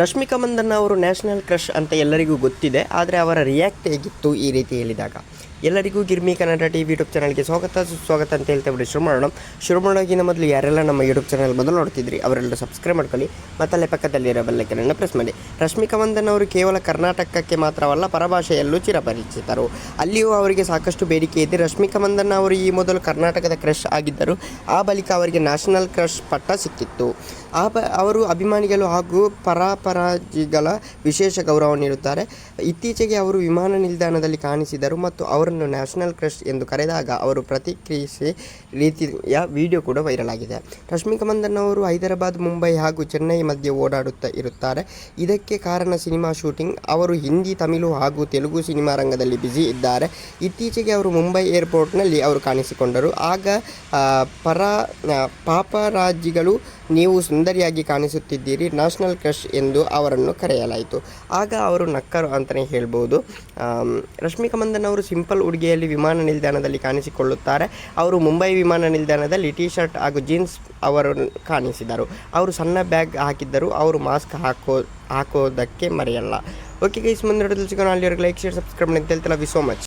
ರಶ್ಮಿಕಾ ಮಂದಣ್ಣ ಅವರು national crush ಅಂತ ಎಲ್ಲರಿಗೂ ಗೊತ್ತಿದೆ, ಆದರೆ ಅವರ ರಿಯಾಕ್ಟ್ ಹೇಗಿತ್ತು ಈ ರೀತಿ ಹೇಳಿದಾಗ. ಎಲ್ಲರಿಗೂ Girmi Kannada T V YouTube ಚಾನಲ್ಗೆ ಸ್ವಾಗತ, ಸುಸ್ವಾಗತ ಅಂತ ಹೇಳ್ತಾ ಬಿಡಿ ಶುರು ಮಾಡೋಣ ಶುರು ಮೊದಲು ಯಾರೆಲ್ಲ ನಮ್ಮ ಯೂಟ್ಯೂಬ್ ಚಾನಲ್ ಮೊದಲು ನೋಡ್ತಿದ್ರಿ ಅವರೆಲ್ಲ ಸಬ್ಸ್ಕ್ರೈಬ್ ಮಾಡ್ಕೊಳ್ಳಿ ಮತ್ತು ಅಲ್ಲೇ ಪಕ್ಕದಲ್ಲಿರೋ ಬೆಲ್ಲೈಕನನ್ನು ಪ್ರೆಸ್ ಮಾಡಿ. ರಶ್ಮಿಕಾ ಮಂದನ್ ಅವರು ಕೇವಲ ಕರ್ನಾಟಕಕ್ಕೆ ಮಾತ್ರವಲ್ಲ, ಪರಭಾಷೆಯಲ್ಲೂ ಚಿರಪರಿಚಿತರು. ಅಲ್ಲಿಯೂ ಅವರಿಗೆ ಸಾಕಷ್ಟು ಬೇಡಿಕೆ ಇದೆ. ರಶ್ಮಿಕಾ ಮಂದನ್ ಅವರು ಈ ಮೊದಲು ಕರ್ನಾಟಕದ ಕ್ರಶ್ ಆಗಿದ್ದರು, ಆ ಬಳಿಕ ಅವರಿಗೆ ನ್ಯಾಷನಲ್ ಕ್ರಶ್ ಪಟ್ಟ ಸಿಕ್ಕಿತ್ತು. ಆ ಅವರು ಅಭಿಮಾನಿಗಳು ಹಾಗೂ ಪರಾಪರಾಜಿಗಳ ವಿಶೇಷ ಗೌರವ ನೀಡುತ್ತಾರೆ. ಇತ್ತೀಚೆಗೆ ಅವರು ವಿಮಾನ ನಿಲ್ದಾಣದಲ್ಲಿ ಕಾಣಿಸಿದರು ಮತ್ತು ಅವರನ್ನು ನ್ಯಾಷನಲ್ ಕ್ರಶ್ ಎಂದು ಕರೆದಾಗ ಅವರು ಪ್ರತಿಕ್ರಿಯಿಸಿ ರೀತಿಯ ವಿಡಿಯೋ ಕೂಡ ವೈರಲ್ ಆಗಿದೆ. ರಶ್ಮಿಕಾ ಮಂದನ್ ಅವರು ಹೈದರಾಬಾದ್, ಮುಂಬೈ ಹಾಗೂ ಚೆನ್ನೈ ಮಧ್ಯೆ ಓಡಾಡುತ್ತಾ ಇರುತ್ತಾರೆ. ಇದಕ್ಕೆ ಕಾರಣ ಸಿನಿಮಾ ಶೂಟಿಂಗ್. ಅವರು ಹಿಂದಿ, ತಮಿಳು ಹಾಗೂ ತೆಲುಗು ಸಿನಿಮಾ ರಂಗದಲ್ಲಿ ಬ್ಯುಸಿ ಇದ್ದಾರೆ. ಇತ್ತೀಚೆಗೆ ಅವರು ಮುಂಬೈ ಏರ್ಪೋರ್ಟ್ನಲ್ಲಿ ಅವರು ಕಾಣಿಸಿಕೊಂಡರು. ಆಗ ಪರ ಪಾಪರಾಜಿಗಳು ನೀವು ಸುಂದರಿಯಾಗಿ ಕಾಣಿಸುತ್ತಿದ್ದೀರಿ. ನ್ಯಾಷನಲ್ ಕ್ರಶ್ ಎಂದು ಅವರನ್ನು ಕರೆಯಲಾಯಿತು. ಆಗ ಅವರು ನಕ್ಕರು ಅಂತಲೇ ಹೇಳ್ಬೋದು. ರಶ್ಮಿಕಾ ಮಂದನ್ ಅವರು ಸಿಂಪಲ್ ಉಡುಗೆಯಲ್ಲಿ ವಿಮಾನ ನಿಲ್ದಾಣದಲ್ಲಿ ಕಾಣಿಸಿಕೊಳ್ಳುತ್ತಾರೆ. ಅವರು ಮುಂಬೈ ವಿಮಾನ ನಿಲ್ದಾಣದಲ್ಲಿ ಟಿ ಶರ್ಟ್ ಹಾಗೂ ಜೀನ್ಸ್ ಅವರು ಕಾಣಿಸಿದರು. ಅವರು ಸಣ್ಣ ಬ್ಯಾಗ್ ಹಾಕಿದ್ದರು ಅವರು ಮಾಸ್ಕ್ ಹಾಕೋ, ಹಾಕೋದಕ್ಕೆ ಮರೆಯಲ್ಲ. ಓಕೆ ಗೈಸ್ ಮುಂದೆ ಸಿಗೋಣ. ಅಲ್ಲಿವರೆಗೆ ಲೈಕ್, ಶೇರ್, ಸಬ್ಸ್ಕ್ರೈಬ್ ಅಂತ ಹೇಳ್ತಲ್ಲ ವಿ ಸೋ ಮಚ್